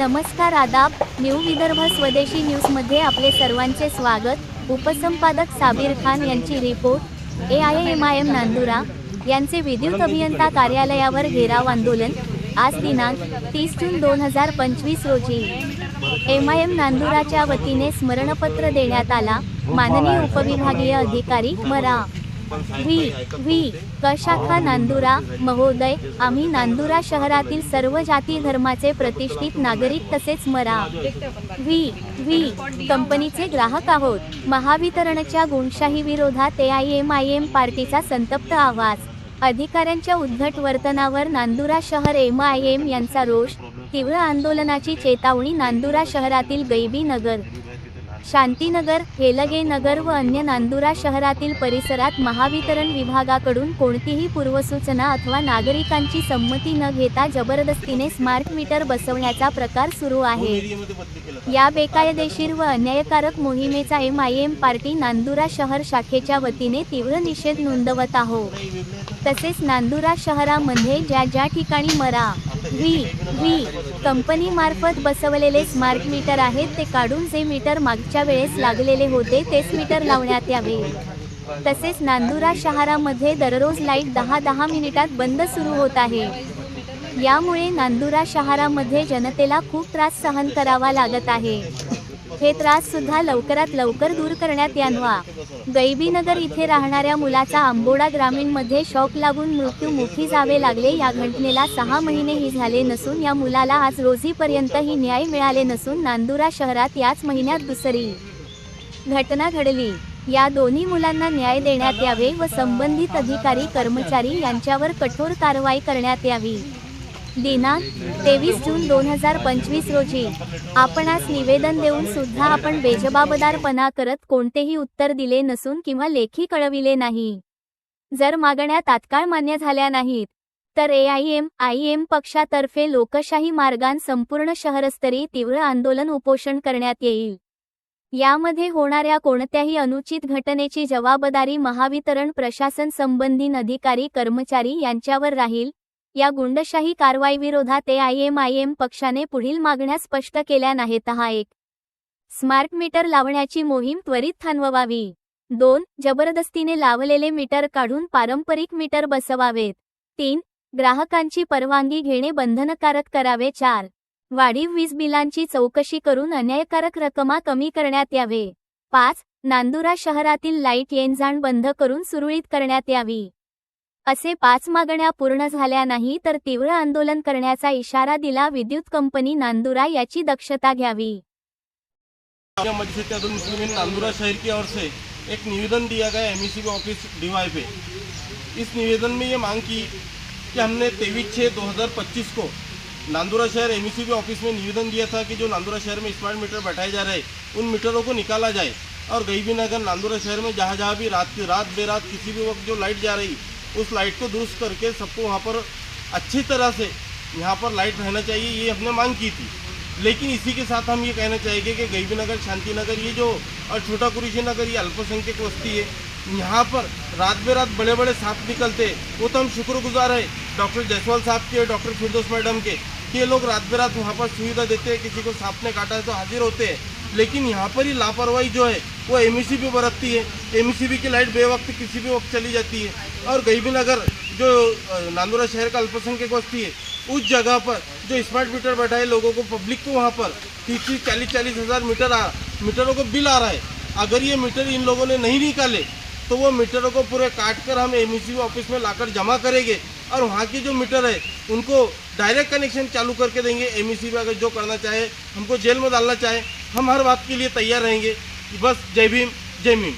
नमस्कार आदाब. न्यू विदर्भ स्वदेशी न्यूजमध्ये आपले सर्वांचे स्वागत. उपसंपादक साबीर खान यांची report. A I M I M Nandura यांचे विद्युत अभियंता कार्यालयावर घेराव आंदोलन. आज दिनांक तीस जून दोन हजार पंचवीस रोजी. एम आय एम नांदुराच्या वतीने स्मरणपत्र देण्यात आला. माननीय उपविभागीय अधिकारी मरा. व्ही व्ही क नांदुरा महोदय आम्ही नांदुरा शहरातील सर्व जाती धर्माचे प्रतिष्ठित नागरिक तसेच मरा. व्ही व्ही कंपनीचे ग्राहक आहोत. महावितरणच्या गुणशाही विरोधात A I M I M पार्टीचा संतप्त आवाज. अधिकाऱ्यांच्या उद्धट वर्तनावर नांदुरा शहर एम आय एम यांचा रोष. तीव्र आंदोलनाची चेतावणी नांदुरा शहरातील गैबी नगर. शांतीनगर हेलगे नगर व अन्य नांदुरा शहरातील परिसरात महावितरण विभागाकडून कोणतीही पूर्वसूचना अथवा नागरिकांची संमती न घेता जबरदस्तीने स्मार्ट मीटर बसवण्याचा प्रकार सुरू आहे. या बेकायदेशीर व अन्यायकारक मोहिमेचा M I M party Nandura शहर शाखेच्या वतीने तीव्र निषेध नोंदवत आहो. तसेच नांदुरा शहरामध्ये ज्या ज्या ठिकाणी मरा व्ही व्ही कंपनीमार्फत बसवलेले स्मार्ट मीटर आहेत. ते काढून जे मीटर मागच्या वेळेस लागलेले होते तेच मीटर लावण्यात यावे. तसेच नांदुरा शहरामध्ये दररोज लाइट दहा दहा मिनिटात बंद सुरू होत आहे. यामुळे नांदुरा शहरामध्ये जनतेला खूप त्रास सहन करावा लागत आहे. हे त्रास सुद्धा लवकरात लवकर दूर करण्यात यावा गैबीनगर इथे राहणाऱ्या मुलाचा आंबोडा ग्रामीणमध्ये शॉक लागून मृत्यू मुखी जावे लागले. या घटनेला सहा महिनेही झाले नसून या मुलाला आज रोजीपर्यंतही न्याय मिळाले नसून नांदुरा शहरात याच महिन्यात दुसरी घटना घडली. या दोन्ही मुलांना न्याय देण्यात यावे व संबंधित अधिकारी कर्मचारी यांच्यावर कठोर कारवाई करण्यात यावी. दिनांक तेवीस जून दोन हजार पंचवीस रोजी. आपणास निवेदन देऊन सुद्धा आपण बेजबाबदारपणा करत कोणतेही उत्तर दिले नसून किंवा लेखी कळविले नाही. जर मागण्या तात्काळ मान्य झाल्या नाहीत तर A I M I M पक्षातर्फे लोकशाही मार्गान संपूर्ण शहरस्तरी तीव्र आंदोलन उपोषण करण्यात येईल. यामध्ये होणाऱ्या कोणत्याही अनुचित घटनेची जबाबदारी महावितरण प्रशासन संबंधित अधिकारी कर्मचारी यांच्यावर राहील या गुंडशाही कारवाईविरोधात एआयएमआयएम पक्षाने पुढील मागण्या स्पष्ट केल्या नाहीत. हा एक. स्मार्ट मीटर लावण्याची मोहीम त्वरित थांबवावी. दोन. जबरदस्तीने लावलेले मीटर काढून पारंपरिक मीटर बसवावेत. तीन. ग्राहकांची परवानगी घेणे बंधनकारक करावे. चार. वाढीव वीज बिलांची चौकशी करून अन्यायकारक रकमा कमी करण्यात यावे. पाच. नांदुरा शहरातील लाइट येणजाण बंद करून सुरळीत करण्यात यावी. असे पाच मागण्या पूर्ण झाल्या नाही तर तीव्र आंदोलन करण्याचा इशारा दिला विद्युत कंपनी नांदुरा याची दक्षता घ्यावी. नांदुरा शहर की ओर से एक निवेदन दिया गया एम ऑफिस डीवाई पे. इस निवेदन में ये मांग की कि हमने तेईस छः दो हज़ार पच्चीस को नांदुरा शहर एम ऑफिस में निवेदन दिया था कि जो नांदुरा शहर में स्मार्ट मीटर बैठाए जा रहे हैं उन मीटरों को निकाला जाए और गईबी नगर नांदुरा शहर में जहाँ जहाँ भी रात की रात बेरात किसी भी वक्त जो लाइट जा रही उस लाइट को दुरुस्त करके सबको वहाँ पर अच्छी तरह से यहाँ पर लाइट रहना चाहिए, ये हमने मांग की थी। लेकिन इसी के साथ हम ये कहना चाहेंगे कि गईबी नगर शांति नगर ये जो और छोटा कुरेशी नगर, ये अल्पसंख्यक बस्ती है, यहाँ पर रात बे रात बड़े बड़े सांप निकलते वो तो हम शुक्रगुजार है, डॉक्टर जायसवाल साहब के, डॉक्टर फिरदोस मैडम के, कि ये लोग रात बे रात वहाँ पर सुविधा देते हैं, किसी को सांप ने काटा है तो हाजिर होते हैं। लेकिन यहाँ पर ही लापरवाही जो है, वो एम भी बरतती है। एम की लाइट बेवक्त किसी भी वक्त चली जाती है। और गईबी नगर जो नांदुरा शहर का अल्पसंख्यक बस्ती है, उस जगह पर जो स्मार्ट मीटर बैठाए लोगों को पब्लिक को वहाँ पर तीस तीस चालीस चालीस हज़ार मीटर आ, मीटरों को बिल आ रहा है। अगर ये मीटर इन लोगों ने नहीं निकाले तो वो मीटरों को पूरे काट कर हम एम ऑफ़िस में लाकर जमा करेंगे और वहाँ की जो मीटर है, उनको डायरेक्ट कनेक्शन चालू करके देंगे। एम अगर जो करना चाहे, हमको जेल में डालना चाहे, हम हर बात के लिए तैयार रहेंगे। बस जय भीम जय भीम।